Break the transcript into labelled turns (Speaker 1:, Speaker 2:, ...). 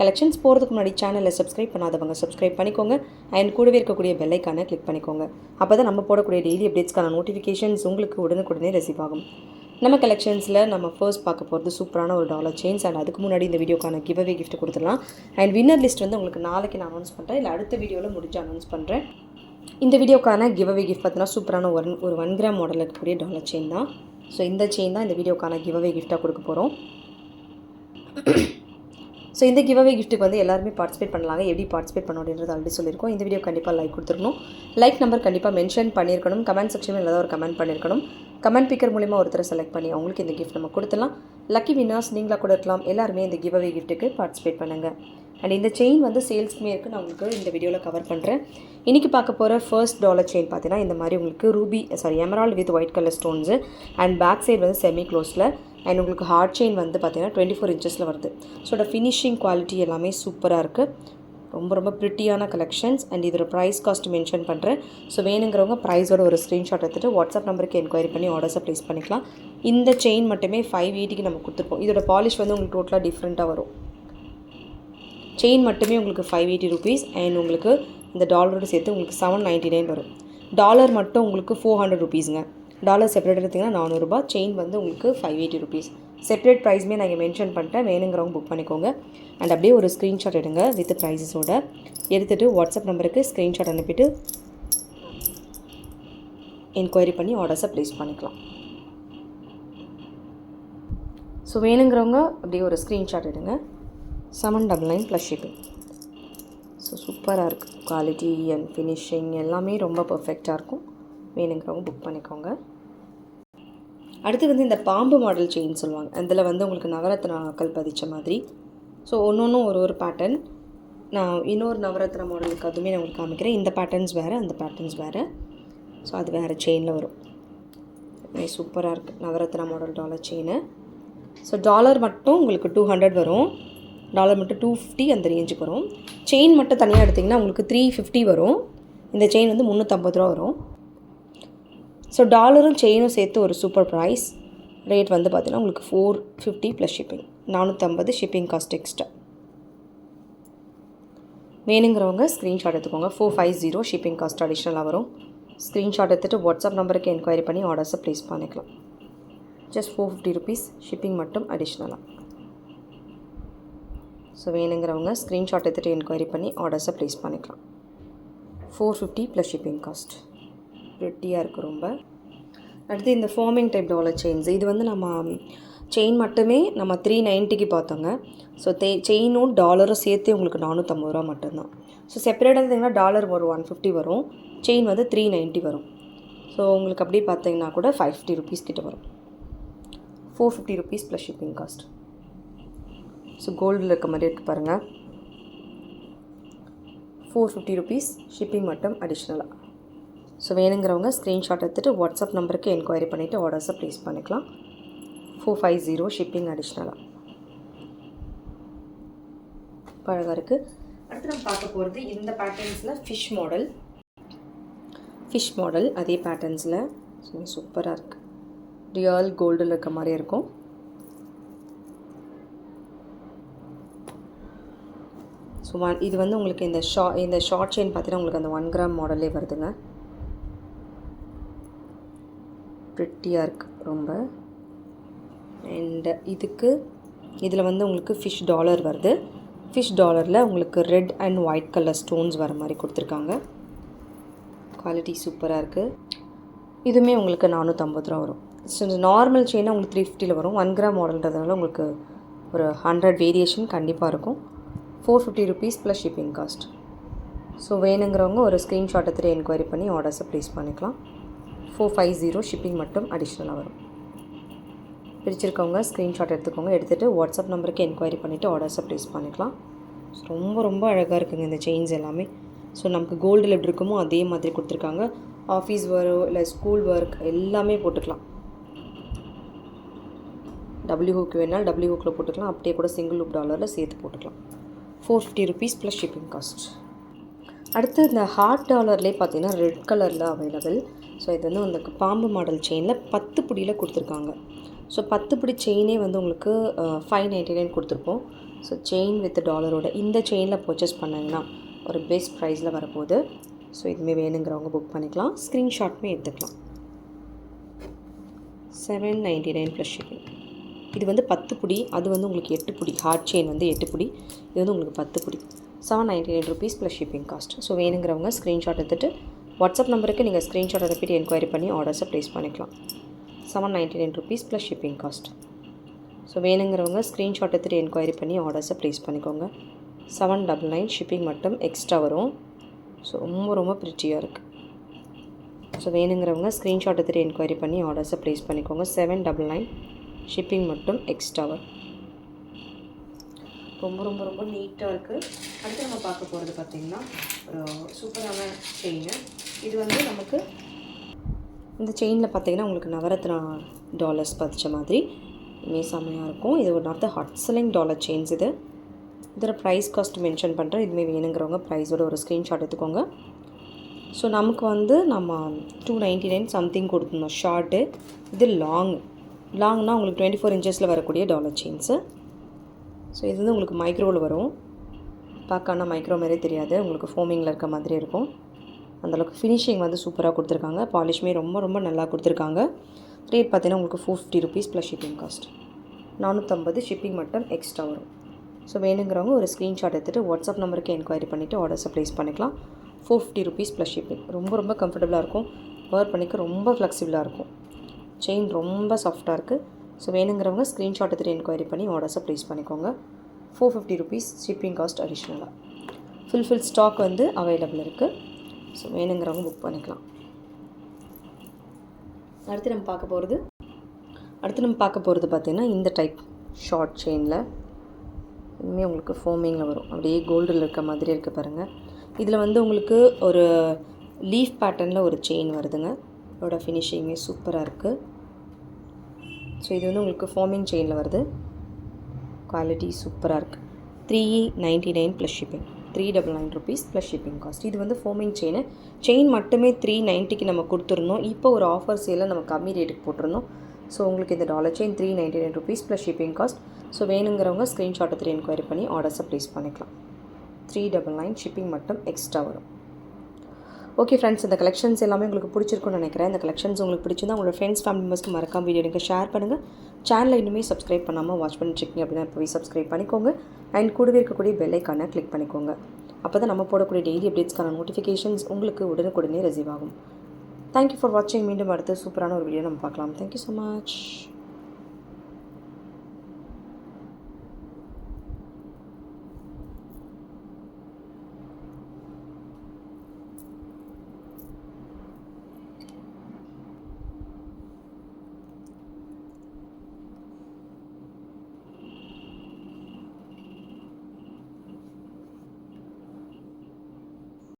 Speaker 1: Collections போகிறதுக்கு முன்னாடி சேனலை சப்ஸ்கிரைப் பண்ணாதவங்க சப்ஸ்கிரைப் பண்ணிக்கோங்க. அண்ட் கூடவே இருக்கக்கூடிய பெல்லைக்கான கிளிக் பண்ணிக்கோங்க. அப்போ தான் நம்ம போடக்கூடிய டெய்லி அப்டேட்ஸ்க்கான நோட்டிஃபிகேஷன்ஸ் உங்களுக்கு உடனுக்குடனே ரிசீவ் ஆகும். நம்ம கலெக்ஷன்ஸில் நம்ம ஃபர்ஸ்ட் பார்க்க போகிறது சூப்பரான ஒரு டாலர் செயின்ஸ் அண்ட் அதுக்கு முன்னாடி இந்த வீடியோக்கான கிவ் அவே கிஃப்ட் கொடுத்துடலாம். அண்ட் வின்னர் லிஸ்ட் வந்து உங்களுக்கு நாளைக்கு நான் அனௌன்ஸ் பண்ணுறேன் இல்லை அடுத்த வீடியோவில் முடிஞ்சு அனௌன்ஸ் பண்ணுறேன் இந்த வீடியோக்கான கிவ் அவே கிஃப்ட் பார்த்தீங்கன்னா சூப்பரான ஒரு ஒரு ஒன் கிராம் மாடலில் இருக்கக்கூடிய டாலர் செயின் தான். ஸோ இந்த செயின் தான் இந்த வீடியோக்கான கிவ் அவே கிஃப்ட்டாக கொடுக்க போகிறோம் ஸோ இந்த கிவ் அவே கிஃப்ட்டுக்கு வந்து எல்லாருமே பார்ட்டிசிபேட் பண்ணலாங்க. எப்படி பார்ட்டிசிபேட் பண்ணணும் அப்படின்றது ஆல்ரெடி சொல்லியிருக்கோம். இந்த வீடியோ கண்டிப்பாக லைக் கொடுத்துருக்கணும் லைக் நம்பர் கண்டிப்பாக மென்ஷன் பண்ணியிருக்கணும். கமெண்ட் செக்ஷனில் ஏதாவது ஒரு கமெண்ட் பண்ணியிருக்கணும். கமெண்ட் பிக்கர் மூலிமா ஒருத்தரை செலக்ட் பண்ணி அவங்களுக்கு இந்த கிஃப்ட் நம்ம கொடுத்துலாம் லக்கி வின்னர்ஸ் நீங்களாக கூட இருக்கலாம். எல்லாருமே இந்த கிவ் அவே கிஃப்ட்டுக்கு பார்ட்டிசிபேட் பண்ணுங்கள் அண்ட் இந்த செயின் வந்து சேல்ஸ்க்குமே இருக்குது நான் உங்களுக்கு இந்த வீடியோவில் கவர் பண்ணுறேன் இன்றைக்கி பார்க்க போகிற ஃபர்ஸ்ட் டாலர் செயின் பார்த்தீங்கன்னா இந்த மாதிரி உங்களுக்கு ruby sorry emerald with white colour stones and back side வந்து செமி க்ளோஸில் அண்ட் உங்களுக்கு ஹார்ட் செயின் வந்து பார்த்தீங்கன்னா டுவெண்ட்டி ஃபோர் இன்ச்சஸில் வருது. ஸோ அதோட ஃபினிஷிங் குவாலிட்டி எல்லாமே சூப்பராக இருக்குது ரொம்ப ரொம்ப ப்ரிட்டியான கலெக்ஷன்ஸ் அண்ட் இதோட ப்ரைஸ் காஸ்ட் மென்ஷன் பண்ணுறேன் ஸோ வேணுங்கிறவங்க ப்ரைஸோட ஒரு ஸ்க்ரீன்ஷாட் எடுத்துகிட்டு வாட்ஸ்அப் நம்பருக்கு என்கொயரி பண்ணி ஆர்டர்ஸை ப்ளேஸ் பண்ணிக்கலாம். இந்த செயின் மட்டுமே ஃபைவ் எயிட்டிக்கு நம்ம கொடுத்துருப்போம். இதோட பாலிஷ் வந்து உங்களுக்கு டோட்டலாக டிஃப்ரெண்ட்டாக வரும். செயின் மட்டுமே உங்களுக்கு ஃபைவ் எயிட்டி ருபீஸ் அண்ட் உங்களுக்கு இந்த டாலரோட சேர்த்து உங்களுக்கு செவன் நைன்ட்டி நைன் வரும். டாலர் மட்டும் உங்களுக்கு ஃபோர் ஹண்ட்ரட் ருபீஸுங்க டாலர் செப்பரேட் எடுத்திங்கன்னா நானூறுரூபா செயின் வந்து உங்களுக்கு ஃபைவ் எயிட்டி ருபீஸ் செப்பரேட் ப்ரைஸுமே நான் இங்கே மென்ஷன் பண்ணிட்டேன். வேணுங்கிறவங்க புக் பண்ணிக்கோங்க. அண்ட் அப்படியே ஒரு ஸ்க்ரீன்ஷாட் எடுங்க வித் ப்ரைஸஸோட எடுத்துகிட்டு வாட்ஸ்அப் நம்பருக்கு ஸ்க்ரீன்ஷாட் அனுப்பிட்டு என்கொயரி பண்ணி ஆர்டர்ஸை ப்ளேஸ் பண்ணிக்கலாம். ஸோ வேணுங்கிறவங்க அப்படியே ஒரு ஸ்க்ரீன்ஷாட் எடுங்க. Seven double nine plus shipping so சூப்பராக இருக்குது குவாலிட்டி அண்ட் ஃபினிஷிங் எல்லாமே ரொம்ப பர்ஃபெக்டாக இருக்கும். வேணுங்கிறவங்க புக் பண்ணிக்கோங்க. அடுத்து வந்து இந்த பாம்பு மாடல் செயின் சொல்லுவாங்க. அதில் வந்து உங்களுக்கு நவரத்னாக்கள் பதிச்ச மாதிரி. ஸோ ஒன்று ஒன்றும் ஒரு ஒரு பேட்டர்ன் நான் இன்னொரு நவரத்ன மாடலுக்கு அதுவுமே நான் உங்களுக்கு காமிக்கிறேன். இந்த பேட்டர்ன்ஸ் வேறு அந்த பேட்டர்ன்ஸ் வேறு. ஸோ அது வேறு செயினில் வரும். சூப்பராக இருக்குது Navaratna model dollar chain so dollar மட்டும் உங்களுக்கு டூ ஹண்ட்ரட் வரும். டாலர் மட்டும் டூ ஃபிஃப்டி அந்த ரேஞ்சுக்கு வரும். செயின் மட்டும் தனியாக எடுத்திங்கன்னா உங்களுக்கு த்ரீ ஃபிஃப்டி வரும். இந்த செயின் வந்து முந்நூற்றம்பது ரூபா வரும். ஸோ டாலரும் செயினும் சேர்த்து ஒரு சூப்பர் ப்ரைஸ் ரேட் வந்து பார்த்தீங்கன்னா உங்களுக்கு ஃபோர் ஃபிஃப்டி ப்ளஸ் ஷிப்பிங் நானூற்றம்பது ஷிப்பிங் காஸ்ட் எக்ஸ்ட்ரா வேணுங்கிறவங்க ஸ்க்ரீன்ஷாட் எடுத்துக்கோங்க. Four five zero shipping cost அடிஷ்னலாக வரும். ஸ்க்ரீன்ஷாட் எடுத்துகிட்டு வாட்ஸ்அப் நம்பருக்கு என்கொயரி பண்ணி ஆர்டர்ஸை ப்ளேஸ் பண்ணிக்கலாம். Just four fifty rupees shipping மட்டும் அடிஷ்னலாக ஸோ வேணுங்கிறவங்க ஸ்க்ரீன்ஷாட் எடுத்துகிட்டு என்கொயரி பண்ணி ஆர்டர்ஸை ப்ளேஸ் பண்ணிக்கலாம். Four fifty plus shipping cost ப்ரிட்டியாக இருக்குது ரொம்ப. அடுத்து இந்த ஃபார்மிங் டைப் டாலர் செயின்ஸ் இது வந்து நம்ம செயின் மட்டுமே நம்ம த்ரீ நைன்ட்டிக்கு பார்த்தோங்க. ஸோ தே செயினும் டாலரும் சேர்த்து உங்களுக்கு நானூற்றம்பது ரூபா மட்டும்தான். ஸோ செப்பரேட்டாக இருந்தீங்கன்னா டாலர் ஒரு ஒன் ஃபிஃப்டி வரும். செயின் வந்து த்ரீ நைன்ட்டி வரும். ஸோ உங்களுக்கு அப்படியே பார்த்தீங்கன்னா கூட ஃபைவ் ஃபிஃப்டி ருபீஸ் கிட்ட வரும். Four fifty rupees plus shipping cost so கோல்டில் இருக்க மாதிரி இருக்குது பாருங்கள் ஃபோர் ஃபிஃப்டி ருபீஸ் ஷிப்பிங் மட்டும் அடிஷ்னலாக ஸோ வேணுங்கிறவங்க ஸ்க்ரீன்ஷாட் எடுத்துகிட்டு வாட்ஸ்அப் நம்பருக்கு என்கொயரி பண்ணிவிட்டு ஆர்டர்ஸை ப்ளேஸ் பண்ணிக்கலாம். ஃபோர் ஃபைவ் ஜீரோ ஷிப்பிங் அடிஷ்னலாக அழகாக இருக்குது அடுத்து நம்ம பார்க்க போகிறது இந்த பேட்டர்ன்ஸில் ஃபிஷ் மாடல் ஃபிஷ் மாடல் அதே பேட்டர்ன்ஸில் சூப்பராக இருக்குது ரியல் கோல்டில் இருக்க. மாதிரி இருக்கும். ஸோ ஒன் இது வந்து உங்களுக்கு இந்த ஷா இந்த ஷார்ட் செயின் பார்த்தீங்கன்னா உங்களுக்கு அந்த ஒன் கிராம் மாடலே வருதுங்க. ப்ரிட்டியாக இருக்குது ரொம்ப. அண்டு இதுக்கு இதில் வந்து உங்களுக்கு ஃபிஷ் டாலர் வருது. ஃபிஷ் டாலரில் உங்களுக்கு red and white colour stones வர மாதிரி கொடுத்துருக்காங்க. குவாலிட்டி சூப்பராக இருக்குது இதுவுமே உங்களுக்கு நானூற்றம்பது ரூபா வரும். ஸோ நார்மல் செயினாக உங்களுக்கு த்ரீ ஃபிஃப்டியில் வரும். ஒன் கிராம் மாடல்ன்றதுனால உங்களுக்கு ஒரு ஹண்ட்ரட் வேரியேஷன் கண்டிப்பாக இருக்கும். Four fifty rupees plus shipping cost so வேணுங்கிறவங்க ஒரு ஸ்க்ரீன்ஷாட் எடுத்துகிட்டு என்கொயரி பண்ணி ஆர்டர்ஸை ப்ளேஸ் பண்ணிக்கலாம். ஃபோர் ஃபைவ் ஜீரோ ஷிப்பிங் மட்டும் அடிஷ்னலாக வரும். பிரிச்சிருக்கவங்க ஸ்க்ரீன்ஷாட் எடுத்துக்கோங்க. எடுத்துகிட்டு வாட்ஸ்அப் நம்பருக்கு என்கொயரி பண்ணிவிட்டு ஆர்டர்ஸை ப்ளேஸ் பண்ணிக்கலாம். ரொம்ப ரொம்ப அழகாக இருக்குங்க இந்த செயின்ஸ் எல்லாமே. ஸோ நமக்கு கோல்டில் எப்படி இருக்குமோ அதே மாதிரி கொடுத்துருக்காங்க. ஆஃபீஸ் ஒர்க் இல்லை ஸ்கூல் ஒர்க் எல்லாமே போட்டுக்கலாம். டபிள்யூ ஹூக்கு வேணாலும் டபிள்யூ ஹூக்கில் போட்டுக்கலாம். அப்படியே கூட சிங்கிள் ஹூக் டாலரில் சேர்த்து போட்டுக்கலாம். Four fifty rupees plus shipping cost அடுத்து இந்த ஹார்ட் டாலர்லேயே பார்த்தீங்கன்னா ரெட் கலரில் அவைலபிள் ஸோ இது வந்து உங்களுக்கு பாம்பு மாடல் செயினில் பத்து பிடியில் கொடுத்துருக்காங்க. ஸோ பத்து பிடி செயினே வந்து உங்களுக்கு ஃபைவ் நைன்டி நைன் கொடுத்துருப்போம். ஸோ செயின் வித் டாலரோட இந்த செயினில் பர்ச்சேஸ் பண்ணிங்கன்னா ஒரு பெஸ்ட் ப்ரைஸில் வரப்போகுது. ஸோ இதுவுமே வேணுங்கிறவங்க புக் பண்ணிக்கலாம். ஸ்க்ரீன்ஷாட்மே எடுத்துக்கலாம். Seven ninety nine plus shipping இது வந்து பத்து புடி அது வந்து உங்களுக்கு எட்டு புடி. ஹார்ட் செயின் வந்து எட்டு புடி. இது வந்து உங்களுக்கு பத்து புடி. Seven ninety nine rupees plus shipping cost so வேணுங்கிறவங்க ஸ்க்ரீன்ஷாட் எடுத்துகிட்டு வாட்ஸ்அப் நம்பருக்கு நீங்கள் ஸ்க்ரீன்ஷாட் அனுப்பிட்டு என்கொயரி பண்ணி ஆர்டர்ஸை ப்ளேஸ் பண்ணிக்கலாம். Seven ninety nine rupees plus shipping cost so வேணுங்கிறவங்க ஸ்க்ரீன்ஷாட் எடுத்துகிட்டு என்கொயரி பண்ணி ஆர்டர்ஸை ப்ளேஸ் பண்ணிக்கோங்க. செவன் டபுள் நைன் ஷிப்பிங் மட்டும் எக்ஸ்ட்ரா வரும். ஸோ ரொம்ப ரொம்ப பிரிச்சியாக இருக்குது ஸோ வேணுங்கிறவங்க ஸ்க்ரீன்ஷாட் எடுத்துகிட்டு என்கொயரி பண்ணி ஆர்டர்ஸை ப்ளேஸ் பண்ணிக்கோங்க. செவன் டபுள் நைன் ஷிப்பிங் மட்டும் எக்ஸ்ட்ரா வரும். ரொம்ப ரொம்ப ரொம்ப நீட்டாக இருக்குது அடுத்து நம்ம பார்க்க போகிறது பார்த்திங்கன்னா ஒரு சூப்பரான செயின் இது வந்து நமக்கு இந்த செயினில் பார்த்தீங்கன்னா உங்களுக்கு நவரத்னா டாலர்ஸ் பதிச்ச மாதிரி. மே செம்மையாக இருக்கும். இது ஒரு of the hot selling dollar chains இது. இதோட ப்ரைஸ் காஸ்ட் மென்ஷன் பண்ணுறேன் இதுமே வேணுங்கிறவங்க ப்ரைஸோட ஒரு ஸ்க்ரீன்ஷாட் எடுத்துக்கோங்க. ஸோ நமக்கு வந்து நம்ம டூ நைன்ட்டி நைன் சம்திங் கொடுத்துருந்தோம் ஷார்ட்டு இது லாங் லாங்னா உங்களுக்கு டுவெண்ட்டி ஃபோர் இன்ச்சஸில் வரக்கூடிய டாலர் செயின்ஸு ஸோ இது வந்து உங்களுக்கு மைக்ரோவில் வரும். பார்க்கானா மைக்ரோ மாதிரியே தெரியாது. உங்களுக்கு ஃபோமிங்கில் இருக்க மாதிரி இருக்கும். அந்தளவுக்கு ஃபினிஷிங் வந்து சூப்பராக கொடுத்துருக்காங்க. பாலிஷ்மே ரொம்ப ரொம்ப நல்லா கொடுத்துருக்காங்க. ரேட் பார்த்தீங்கன்னா உங்களுக்கு four fifty rupees plus shipping cost நானூற்றம்பது ஷிப்பிங் மட்டும் எக்ஸ்ட்ரா வரும். ஸோ வேணுங்கிறவங்க ஒரு ஸ்க்ரீன்ஷாட் எடுத்துகிட்டு வாட்ஸ்அப் நம்பருக்கு என்கொயரி பண்ணிவிட்டு ஆர்டர்ஸை ப்ளேஸ் பண்ணிக்கலாம். Four fifty rupees plus shipping ரொம்ப ரொம்ப கம்ஃபர்டபுளாக இருக்கும். வேர் பண்ணிக்க ரொம்ப ஃப்ளெக்சிபிளாக இருக்கும். செயின் ரொம்ப சாஃப்டாக இருக்குது ஸோ வேணுங்கிறவங்க ஸ்க்ரீன்ஷாட் எடுத்துகிட்டு என்கொயரி பண்ணி ஆர்டர்ஸை ப்ளேஸ் பண்ணிக்கோங்க. Four fifty rupees shipping cost அடிஷ்னலாக ஃபுல்ஃபில் ஸ்டாக் வந்து அவைலபிள் இருக்குது ஸோ வேணுங்கிறவங்க புக் பண்ணிக்கலாம். அடுத்து நம்ம பார்க்க போகிறது அடுத்து நம்ம பார்க்க போகிறது பார்த்திங்கன்னா இந்த டைப் ஷார்ட் செயினில் இனிமே உங்களுக்கு ஃபோமிங்கில் வரும். அப்படியே கோல்டில் இருக்க மாதிரி இருக்குது பாருங்கள் இதில் வந்து உங்களுக்கு ஒரு லீஃப் பேட்டர்னில் ஒரு செயின் வருதுங்க. அதோடய ஃபினிஷிங்கே சூப்பராக இருக்குது ஸோ இது வந்து உங்களுக்கு ஃபோமிங் செயினில் வருது. குவாலிட்டி சூப்பராக இருக்குது three ninety nine plus shipping three double nine rupees plus shipping cost இது வந்து ஃபோமிங் செயின் செயின் மட்டுமே த்ரீ நைன்ட்டிக்கு நம்ம கொடுத்துருந்தோம் இப்போ ஒரு ஆஃபர் சேலில் நம்ம கம்மி ரேட்டுக்கு போட்டிருந்தோம். ஸோ உங்களுக்கு இந்த dollar chain three ninety nine rupees plus shipping cost so வேணுங்கிறவங்க ஸ்க்ரீன்ஷாட் எடுத்து என்கொயரி பண்ணி ஆர்டர்ஸை ப்ளேஸ் பண்ணிக்கலாம். த்ரீ டபுள் நைன் ஷிப்பிங் மட்டும் எக்ஸ்ட்ரா வரும். ஓகே ஃப்ரெண்ட்ஸ் இந்த கலெக்ஷன்ஸ் எல்லாமே உங்களுக்கு பிடிச்சிருக்கும்னு நினைக்கிறேன். இந்த கலெக்ஷன்ஸ் உங்களுக்கு பிடிச்சிருந்தா உங்களோட ஃப்ரெண்ட்ஸ் ஃபேமிலி மெம்பர்ஸ்க்கு மறக்காம வீடியோ எனக்கு ஷேர் பண்ணுங்கள் சேனலை இன்னுமே சப்ஸ்கிரைப் பண்ணாமல் வாட்ச் பண்ணிட்டுருக்கீங்க அப்படின்னா போய் சப்ஸ்கிரைப் பண்ணிக்கோங்க. அண்ட் கூடவே இருக்கக்கூடிய பெல் கிளிக் பண்ணிக்கோங்க. அப்போ தான் நம்ம போடக்கூடிய டெய்லி அப்டேட்ஸ்க்கான நோட்டிஃபிகேஷன்ஸ் உங்களுக்கு உடனுக்குடனே ரிசீவ் ஆகும். தேங்க்யூ ஃபார் வாட்சிங் மீண்டும் அடுத்து சூப்பரான ஒரு வீடியோ நம்ம பார்க்கலாம். Thank you so much